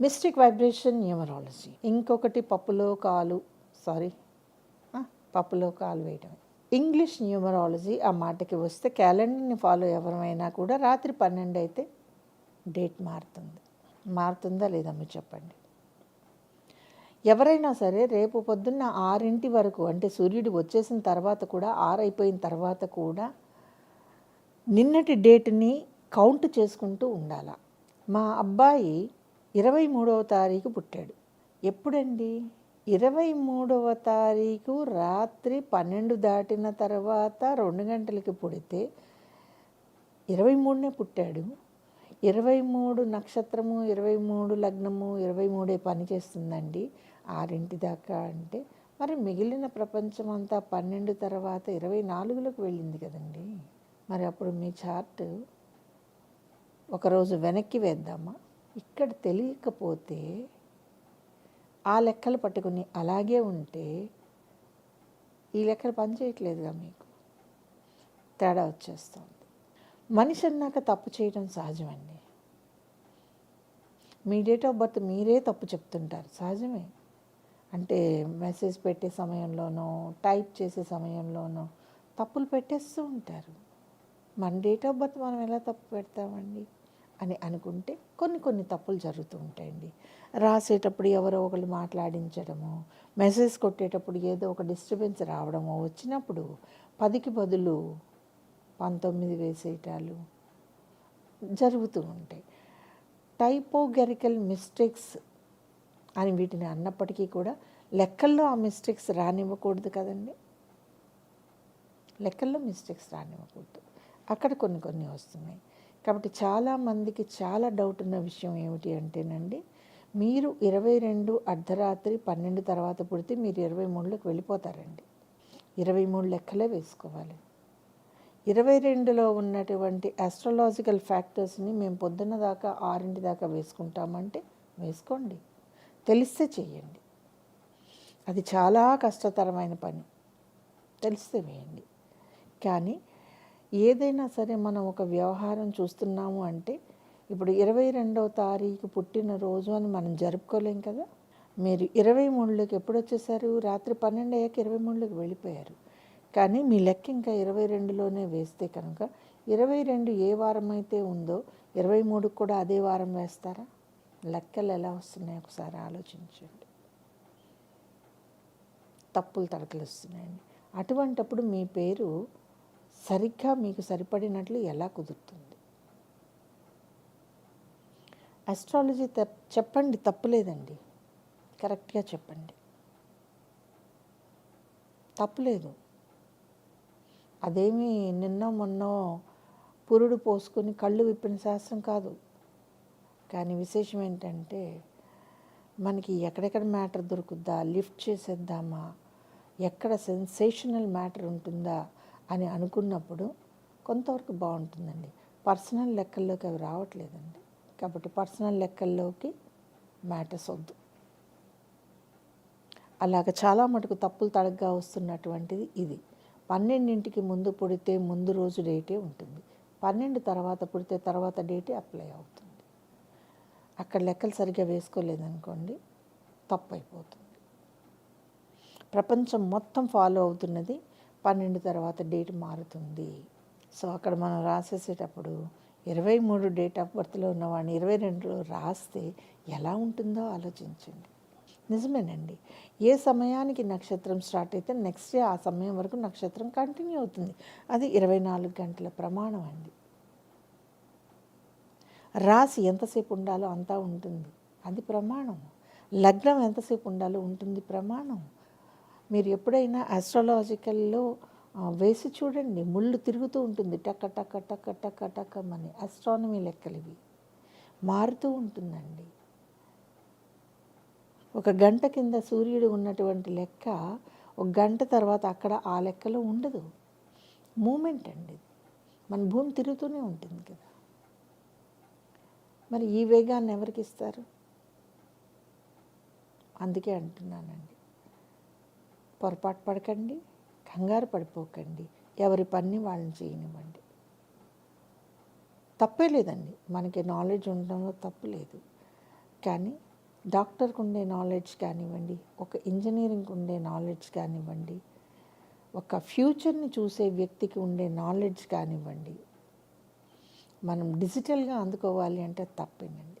Mystic vibration numerology ఇంకొకటి పప్పులో కాలు సారీ పప్పులో కాలు వేయడం ఇంగ్లీష్ న్యూమరాలజీ ఆ మాటకి వస్తే క్యాలెండర్ని ఫాలో ఎవరమైనా కూడా రాత్రి పన్నెండు అయితే డేట్ మారుతుంది. మారుతుందా లేదా మీరు చెప్పండి. ఎవరైనా సరే రేపు పొద్దున్న ఆరింటి వరకు అంటే సూర్యుడు వచ్చేసిన తర్వాత కూడా ఆరైపోయిన తర్వాత కూడా నిన్నటి డేట్ని కౌంట్ చేసుకుంటూ ఉండాల. మా అబ్బాయి ఇరవై మూడవ తారీఖు పుట్టాడు. ఎప్పుడండి? ఇరవై మూడవ తారీఖు రాత్రి పన్నెండు దాటిన తర్వాత రెండు గంటలకి పుడితే ఇరవై మూడునే పుట్టాడు. ఇరవై మూడు నక్షత్రము ఇరవై మూడు లగ్నము ఇరవై మూడే పని చేస్తుందండి. ఆరింటి దాకా అంటే మరి మిగిలిన ప్రపంచం అంతా పన్నెండు తర్వాత ఇరవై నాలుగులోకి వెళ్ళింది కదండి. మరి అప్పుడు మీ చార్ట్ ఒకరోజు వెనక్కి వేద్దామా? ఇక్కడ తెలియకపోతే ఆ లెక్కలు పట్టుకుని అలాగే ఉంటే ఈ లెక్కలు పనిచేయట్లేదుగా మీకు. తేడా వచ్చేస్తుంది. మనిషి అన్నాక తప్పు చేయడం సహజమండి. మీ డేట్ ఆఫ్ బర్త్ మీరే తప్పు చెప్తుంటారు. సహజమే. అంటే మెసేజ్ పెట్టే సమయంలోనో టైప్ చేసే సమయంలోనో తప్పులు పెట్టేస్తూ ఉంటారు. మన డేట్ ఆఫ్ బర్త్ మనం ఎలా తప్పు పెడతామండి? అని అనుకుంటే కొన్ని కొన్ని తప్పులు జరుగుతూ ఉంటాయండి. రాసేటప్పుడు ఎవరో ఒకళ్ళు మాట్లాడించడము మెసేజ్ కొట్టేటప్పుడు ఏదో ఒక డిస్టర్బెన్స్ రావడము వచ్చినప్పుడు పదికి బదులు పంతొమ్మిది వేసేయటాలు జరుగుతూ ఉంటాయి. టైపోగెరికల్ మిస్టేక్స్ అని వీటిని అన్నప్పటికీ కూడా లెక్కల్లో ఆ మిస్టేక్స్ రానివ్వకూడదు కదండి. లెక్కల్లో మిస్టేక్స్ రానివ్వకూడదు. అక్కడ కొన్ని కొన్ని వస్తున్నాయి. కాబట్టి చాలామందికి చాలా డౌట్ ఉన్న విషయం ఏమిటి అంటేనండి మీరు ఇరవై రెండు అర్ధరాత్రి పన్నెండు తర్వాత పుడితే మీరు ఇరవై మూడులోకి వెళ్ళిపోతారండి. ఇరవై మూడు లెక్కలే వేసుకోవాలి. ఇరవై రెండులో ఉన్నటువంటి ఆస్ట్రలాజికల్ ఫ్యాక్టర్స్ని మేము పొద్దున్న దాకా ఆరింటి దాకా వేసుకుంటామంటే వేసుకోండి. తెలిస్తే చేయండి. అది చాలా కష్టతరమైన పని. తెలిస్తే వేయండి. కానీ ఏదైనా సరే మనం ఒక వ్యవహారం చూస్తున్నాము అంటే ఇప్పుడు ఇరవై రెండవ తారీఖు పుట్టినరోజు అని మనం జరుపుకోలేం కదా? మీరు ఇరవై మూడులోకి ఎప్పుడు వచ్చేసారు? రాత్రి పన్నెండు అయ్యాక ఇరవై మూడులోకి వెళ్ళిపోయారు. కానీ మీ లెక్క ఇంకా ఇరవై రెండులోనే వేస్తే కనుక ఇరవై రెండు ఏ వారం అయితే ఉందో ఇరవై మూడుకి కూడా అదే వారం వేస్తారా? లెక్కలు ఎలా వస్తున్నాయి ఒకసారి ఆలోచించండి. తప్పులు తడకలు వస్తున్నాయండి అటువంటప్పుడు మీ పేరు సరిగ్గా మీకు సరిపడినట్లు ఎలా కుదురుతుంది? అస్ట్రాలజీ తప్ చెప్పండి తప్పులేదండి. కరెక్ట్గా చెప్పండి. తప్పులేదు. అదేమి నిన్న మొన్నో పురుడు పోసుకొని కళ్ళు విప్పిన శాస్త్రం కాదు. కానీ విశేషం ఏంటంటే మనకి ఎక్కడెక్కడ మ్యాటర్ దొరుకుద్దా లిఫ్ట్ చేసేద్దామా ఎక్కడ సెన్సేషనల్ మ్యాటర్ ఉంటుందా అని అనుకున్నప్పుడు కొంతవరకు బాగుంటుందండి. పర్సనల్ లెక్కల్లోకి అవి రావట్లేదండి. కాబట్టి పర్సనల్ లెక్కల్లోకి మ్యాటర్స్ వద్దు. అలాగ చాలా మటుకు తప్పులు తడగ్గా వస్తున్నటువంటిది ఇది. పన్నెండింటికి ముందు పుడితే ముందు రోజు డేటే ఉంటుంది. పన్నెండు తర్వాత పుడితే తర్వాత డేటే అప్లై అవుతుంది. అక్కడ లెక్కలు సరిగ్గా వేసుకోలేదనుకోండి తప్పు అయిపోతుంది ప్రపంచం మొత్తం ఫాలో అవుతున్నది పన్నెండు తర్వాత డేట్ మారుతుంది. సో అక్కడ మనం రాసేసేటప్పుడు ఇరవై మూడు డేట్ ఆఫ్ బర్త్లో ఉన్నవాడిని ఇరవై రెండులో రాస్తే ఎలా ఉంటుందో ఆలోచించండి. నిజమేనండి. ఏ సమయానికి నక్షత్రం స్టార్ట్ అయితే నెక్స్ట్ డే ఆ సమయం వరకు నక్షత్రం కంటిన్యూ అవుతుంది. అది ఇరవై నాలుగు గంటల ప్రమాణం అండి. రాసి ఎంతసేపు ఉండాలో అంతా ఉంటుంది. అది ప్రమాణం లగ్నం ఎంతసేపు ఉండాలో ఉంటుంది ప్రమాణం. మీరు ఎప్పుడైనా ఆస్ట్రాలజికల్లో వేసి చూడండి. ముళ్ళు తిరుగుతూ ఉంటుంది. టక్క టక్క టక్క టక్క టక్కమని ఆస్ట్రానమీ లెక్కలు ఇవి. మారుతూ ఉంటుందండి. ఒక గంట కింద సూర్యుడు ఉన్నటువంటి లెక్క ఒక గంట తర్వాత అక్కడ ఆ లెక్కలో ఉండదు. మూమెంట్ అండి. మన భూమి తిరుగుతూనే ఉంటుంది కదా. మరి ఈ వేగాన్ని ఎవరికి ఇస్తారు? అందుకే అంటున్నానండి. పొరపాటు పడకండి కంగారు పడిపోకండి ఎవరి పని వాళ్ళని చేయనివ్వండి. తప్పే లేదండి. మనకి నాలెడ్జ్ ఉండడంలో తప్పు లేదు. కానీ డాక్టర్కి ఉండే నాలెడ్జ్ కానివ్వండి ఒక ఇంజనీరింగ్కి ఉండే నాలెడ్జ్ కానివ్వండి ఒక ఫ్యూచర్ని చూసే వ్యక్తికి ఉండే నాలెడ్జ్ కానివ్వండి మనం డిజిటల్గా అందుకోవాలి అంటే తప్పేనండి.